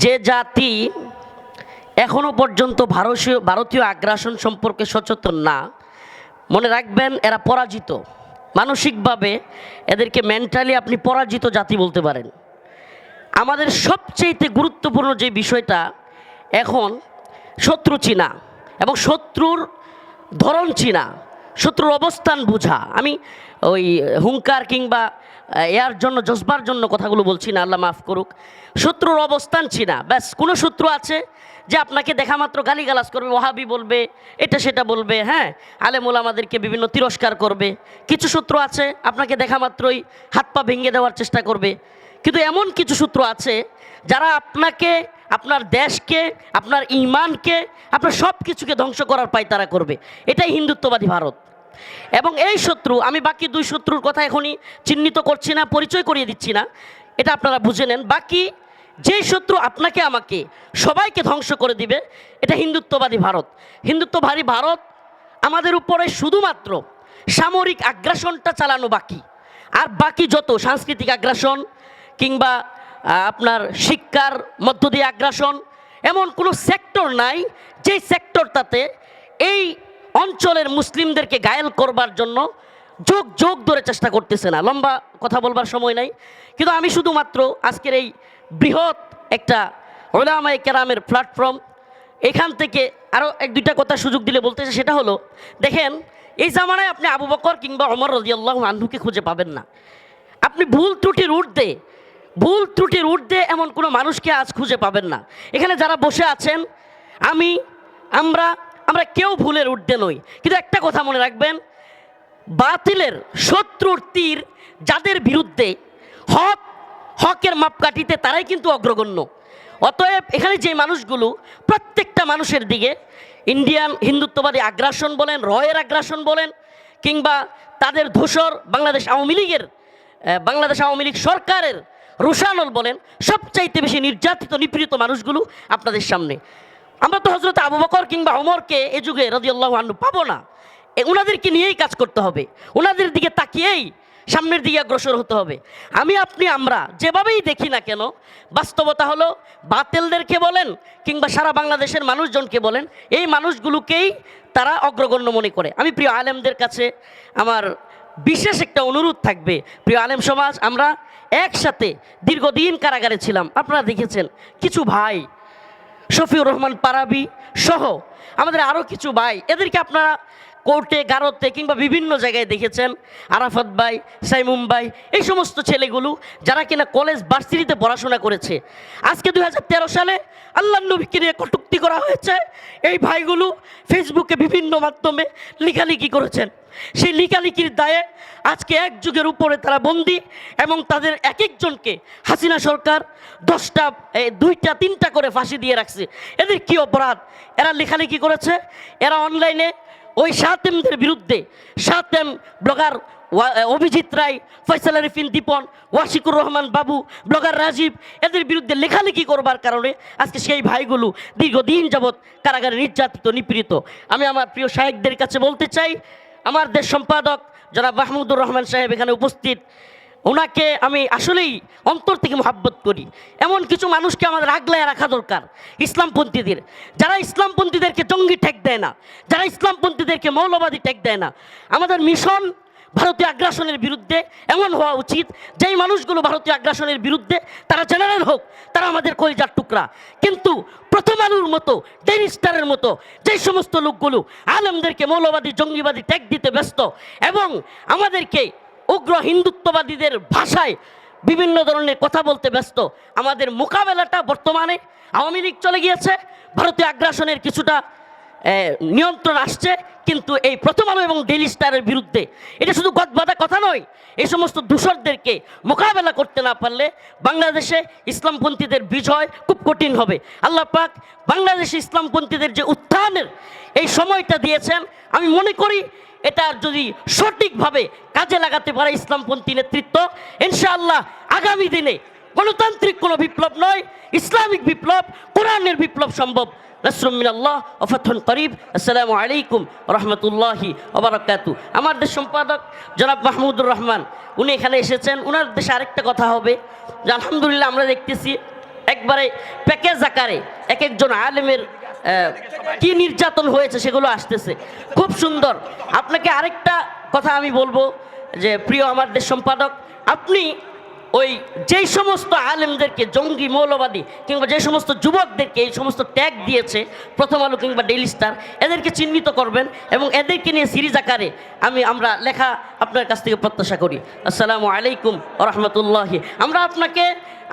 যে জাতি এখনও পর্যন্ত ভারতীয় ভারতীয় আগ্রাসন সম্পর্কে সচেতন না, মনে রাখবেন এরা পরাজিত। মানসিকভাবে এদেরকে মেন্টালি আপনি পরাজিত জাতি বলতে পারেন। আমাদের সবচেয়েতে গুরুত্বপূর্ণ যে বিষয়টা এখন শত্রু চিনা এবং শত্রুর ধরন চিনা। শত্রুর অবস্থান বোঝা। আমি ওই হুঙ্কার কিংবা এর জন্য, জজবার জন্য কথাগুলো বলছি না, আল্লাহ মাফ করুক। শত্রুর অবস্থান চিনা ব্যাস, কোনো শত্রু আছে যে আপনাকে দেখা মাত্র গালিগালাজ করবে ওহাবি বলবে, এটা সেটা বলবে হ্যাঁ? আলেমুল আমাদেরকে বিভিন্ন তিরস্কার করবে। কিছু শত্রু আছে, আপনাকে দেখা মাত্রই হাত পা ভেঙে দেওয়ার চেষ্টা করবে। কিন্তু এমন কিছু সূত্র আছে যারা আপনাকে আপনার দেশকে, আপনার ইমানকে, আপনার সব কিছুকে ধ্বংস করার পায় তারা করবে। এটাই হিন্দুত্ববাদী ভারত। এবং এই শত্রু, আমি বাকি দুই শত্রুর কথা এখনই চিহ্নিত করছি না, পরিচয় করিয়ে দিচ্ছি না। এটা আপনারা বুঝে নেন। বাকি যেই শত্রু আপনাকে, আমাকে, সবাইকে ধ্বংস করে দিবে, এটা হিন্দুত্ববাদী ভারত। হিন্দুত্ববাদী ভারত আমাদের উপরে শুধুমাত্র সামরিক আগ্রাসনটা চালানো বাকি। আর বাকি যত সাংস্কৃতিক আগ্রাসন কিংবা আপনার শিক্ষার মধ্য দিয়ে আগ্রাসন এমন কোনো সেক্টর নাই যেই সেক্টরটাতে এই অঞ্চলের মুসলিমদেরকে গায়েল করবার জন্য যোগ যোগ ধরে চেষ্টা করতেছে না। লম্বা কথা বলবার সময় নাই। কিন্তু আমি শুধুমাত্র আজকের এই বৃহৎ একটা ওলামাই কেরামের প্ল্যাটফর্ম এখান থেকে আরও এক দুইটা কথা সুযোগ দিলে বলতে চাই, সেটা হলো দেখেন এই জামানায় আপনি আবু বকর কিংবা অমর রাজিয়াল্লাহ আনহুকে খুঁজে পাবেন না। আপনি ভুল ত্রুটির ঊর্ধ্বে ভুল ত্রুটির ঊর্ধ্বে এমন কোনো মানুষকে আজ খুঁজে পাবেন না। এখানে যারা বসে আছেন, আমি, আমরা আমরা কেউ ভুলের ঊর্ধ্বে নই। কিন্তু একটা কথা মনে রাখবেন, বাতিলের শত্রুর তীর যাদের বিরুদ্ধে হক, হকের মাপকাঠিতে তারাই কিন্তু অগ্রগণ্য। অতএব এখানে যে মানুষগুলো, প্রত্যেকটা মানুষের দিকে ইন্ডিয়ান হিন্দুত্ববাদী আগ্রাসন বলেন, রয়ের আগ্রাসন বলেন, কিংবা তাদের ধূসর বাংলাদেশ আওয়ামী লীগের বাংলাদেশ আওয়ামী লীগ সরকারের রুশানল বলেন, সবচাইতে বেশি নির্যাতিত, নিপীড়িত মানুষগুলো আপনাদের সামনে। আমরা তো হজরত আবু বকর কিংবা অমরকে এ যুগে রদিয়াল্লাহ আন্নু পাবো না। ওনাদেরকে নিয়েই কাজ করতে হবে। ওনাদের দিকে তাকিয়েই সামনের দিকে অগ্রসর হতে হবে। আমি, আপনি, আমরা যেভাবেই দেখি না কেন, বাস্তবতা হলো বাতেলদেরকে বলেন কিংবা সারা বাংলাদেশের মানুষজনকে বলেন, এই মানুষগুলোকেই তারা অগ্রগণ্য মনে করে। আমি প্রিয় আলেমদের কাছে আমার বিশেষ একটা অনুরোধ থাকবে। প্রিয় আলেম সমাজ, আমরা একসাথে দীর্ঘদিন কারাগারে ছিলাম। আপনারা দেখেছেন, কিছু ভাই, শফিউর রহমান পারাবি সহ আমাদের আরও কিছু ভাই, এদেরকে আপনারা কোর্টে গারতে কিংবা বিভিন্ন জায়গায় দেখেছেন। আরাফাত ভাই, সাইমুম ভাই, এই সমস্ত ছেলেগুলো যারা কিনা কলেজ, ভার্সিটিতে পড়াশোনা করেছে। আজকে দু হাজার তেরো সালে আল্লাহ নবীকে নিয়ে কটুক্তি করা হয়েছে। এই ভাইগুলো ফেসবুকে বিভিন্ন মাধ্যমে লিখালিখি করেছেন। সেই লিখালিখির দায়ে আজকে এক যুগের উপরে তারা বন্দী এবং তাদের এক একজনকে হাসিনা সরকার দশটা দুইটা, তিনটা করে ফাঁসি দিয়ে রাখছে। এদের কি অপরাধ? এরা লেখালেখি করেছে, এরা অনলাইনে ওই সাতেমদের বিরুদ্ধে, সাতেম ব্লগার অভিজিৎ রায়, ফয়সাল আরিফিন দীপন, ওয়াশিকুর রহমান বাবু, ব্লগার রাজীব, এদের বিরুদ্ধে লেখালেখি করবার কারণে আজকে সেই ভাইগুলো দীর্ঘদিন যাবৎ কারাগারে নির্যাতিত, নিপীড়িত। আমি আমার প্রিয় সাহেবদের কাছে বলতে চাই আমার দেশ সম্পাদক যারা মাহমুদুর রহমান সাহেব এখানে উপস্থিত। ওনাকে আমি আসলেই অন্তর থেকে মহাব্বত করি। এমন কিছু মানুষকে আমাদের আগলায় রাখা দরকার, ইসলামপন্থীদের। যারা ইসলামপন্থীদেরকে জঙ্গি ঠেক দেয় না, যারা ইসলামপন্থীদেরকে মৌলবাদী ঠেক দেয় না, আমাদের মিশন ভারতীয় আগ্রাসনের বিরুদ্ধে এমন হওয়া উচিত, যেই মানুষগুলো ভারতীয় আগ্রাসনের বিরুদ্ধে, তারা জেনারেল হোক, তারা আমাদের কলিজার টুকরা। কিন্তু প্রথম আলুর মতো ডেলি স্টারের মতো, যেই সমস্ত লোকগুলো আলমদেরকে মৌলবাদী, জঙ্গিবাদী ট্যাগ দিতে ব্যস্ত, এবং আমাদেরকে উগ্র হিন্দুত্ববাদীদের ভাষায় বিভিন্ন ধরনের কথা বলতে ব্যস্ত, আমাদের মোকাবেলাটা বর্তমানে আওয়ামী লীগ চলে গিয়েছে, ভারতীয় আগ্রাসনের কিছুটা নিয়ন্ত্রণ আসছে কিন্তু এই প্রথম আলো এবং ডেলি স্টারের বিরুদ্ধে, এটা শুধু গদবাদা কথা নয়, এই সমস্ত দূষরদেরকে মোকাবেলা করতে না পারলে বাংলাদেশে ইসলামপন্থীদের বিজয় খুব কঠিন হবে। আল্লাহ পাক বাংলাদেশে ইসলামপন্থীদের যে উত্থানের এই সময়টা দিয়েছেন, আমি মনে করি এটা যদি সঠিকভাবে কাজে লাগাতে পারে ইসলামপন্থী নেতৃত্ব, ইনশাআল্লাহ আগামী দিনে গণতান্ত্রিক কোনো বিপ্লব নয়, ইসলামিক বিপ্লব, কোরআনের বিপ্লব সম্ভব। নাসরুম আল্লাহ অফাথন করিব। আসসালামু আলাইকুম রহমতুল্লাহি ওবরাকাতু। আমার দেশ সম্পাদক জনাব মাহমুদুর রহমান, উনি এখানে এসেছেন। ওনার দেশে আরেকটা কথা হবে যে, আলহামদুলিল্লাহ আমরা দেখতেছি একবারে প্যাকেজ আকারে এক একজন আলেমের কি নির্যাতন হয়েছে সেগুলো আসতেছে। খুব সুন্দর। আপনাকে আরেকটা কথা আমি বলব যে, প্রিয় আমার দেশ সম্পাদক, আপনি ওই যেই সমস্ত আলেমদেরকে, জঙ্গি, মৌলবাদী, কিংবা যে সমস্ত যুবকদেরকে এই সমস্ত ত্যাগ দিয়েছে, প্রথম আলো কিংবা ডেইলি স্টার, এদেরকে চিহ্নিত করবেন এবং এদেরকে নিয়ে সিরিজ আকারে আমি, আমরা লেখা আপনার কাছ থেকে প্রত্যাশা করি। আসসালামু আলাইকুম রহমতুল্লাহি। আমরা আপনাকে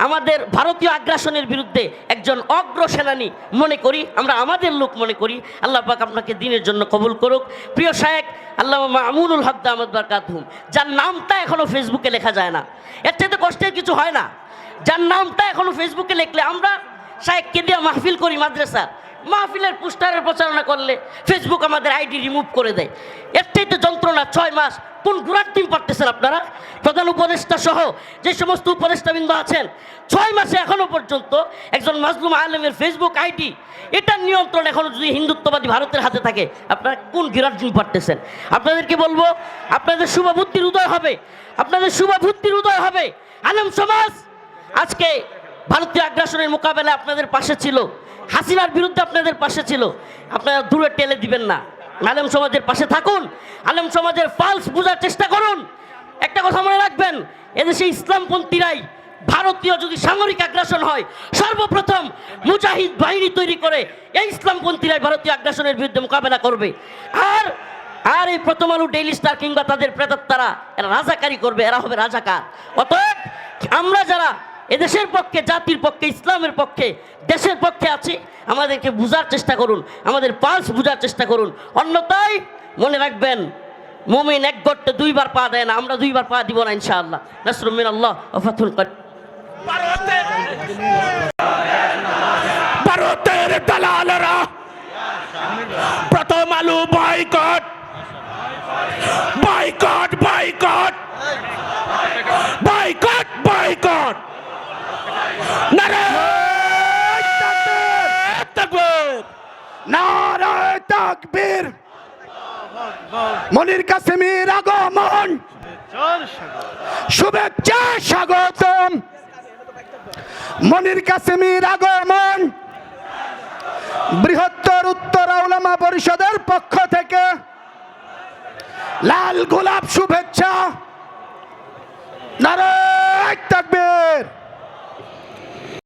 আমাদের ভারতীয় আগ্রাসনের বিরুদ্ধে একজন অগ্র সেনানী মনে করি, আমরা আমাদের লোক মনে করি, আল্লাহ পাক আপনাকে দিনের জন্য কবুল করুক। প্রিয় শায়েক আল্লাহ মামুনুল হাদ্দা আহমদ বারকাতহুম যার নামটা এখনও ফেসবুকে লেখা যায় না। এর চাইতে কষ্টের কিছু হয় না। যার নামটা এখনও ফেসবুকে লিখলে আমরা শায়েককে দিয়ে মাহফিল করি মাদ্রাসা মাহফিলের পোস্টারের প্রচারণা করলে ফেসবুক আমাদের আইডি রিমুভ করে দেয়। এর চাইতে যন্ত্রণা ছয় মাস কোন ঘোরার পারতেছেন আপনারা? প্রধান উপদেষ্টা সহ যে সমস্ত উপদেষ্টাবৃন্দ আছেন, ছয় মাসে এখনও পর্যন্ত একজন মাজলুম আলমের ফেসবুক আইডি, এটার নিয়ন্ত্রণ এখনও যদি হিন্দুত্ববাদী ভারতের হাতে থাকে, আপনারা কোন গিরার দিন পারতেছেন? আপনাদেরকে বলব, আপনাদের শুভবুদ্ধির উদয় হবে, আপনাদের শুভবুদ্ধির উদয় হবে। আলম সমাজ, আজকে ভারতীয় আগ্রাসনের মোকাবেলায় আপনাদের পাশে ছিল, হাসিনার বিরুদ্ধে আপনাদের পাশে ছিল। আপনারা দূরে টেলে দিবেন না। আলেম সমাজের পাশে থাকুন, আলেম সমাজের ফালস বোঝার চেষ্টা করুন। একটা কথা মনে রাখবেন, এদেশে ইসলামপন্থীরাই ভারতীয় যদি সামরিক আগ্রাসন হয়, সর্বপ্রথম মুজাহিদ বাহিনী তৈরি করে এই ইসলামপন্থীরাই ভারতীয় আগ্রাসনের বিরুদ্ধে মোকাবেলা করবে। আর আর এই প্রথম আলু ডেইলি স্টার কিংবা তাদের প্রেতাত্মারা, এরা রাজাকারি করবে, এরা হবে রাজাকার। অতএব আমরা যারা এদেশের পক্ষে, জাতির পক্ষে, ইসলামের পক্ষে, দেশের পক্ষে আছি। আমাদেরকে বোঝার চেষ্টা করুন, আমাদের পালস বোঝার চেষ্টা করুন। অন্যথায় মনে রাখবেন, মমিন এক গট্টে দুইবার পা দেয় না, আমরা দুইবার পা দিব না ইনশাআল্লাহ। নাসরুমিন আল্লাহ ওফাতুল কর ভারতের দালালরা প্রথম আলু বয়কট বয়কট বয়কট বয়কট নারায় তাকবীর নারায় তাকবীর। মনির কাসেমির আগমন। শুভেচ্ছা স্বাগতম। মনির কাসেমির আগমন। বৃহত্তর উত্তর আউলামা পরিষদের পক্ষ থেকে লাল গোলাপ শুভেচ্ছা। নারায় তাকবীর।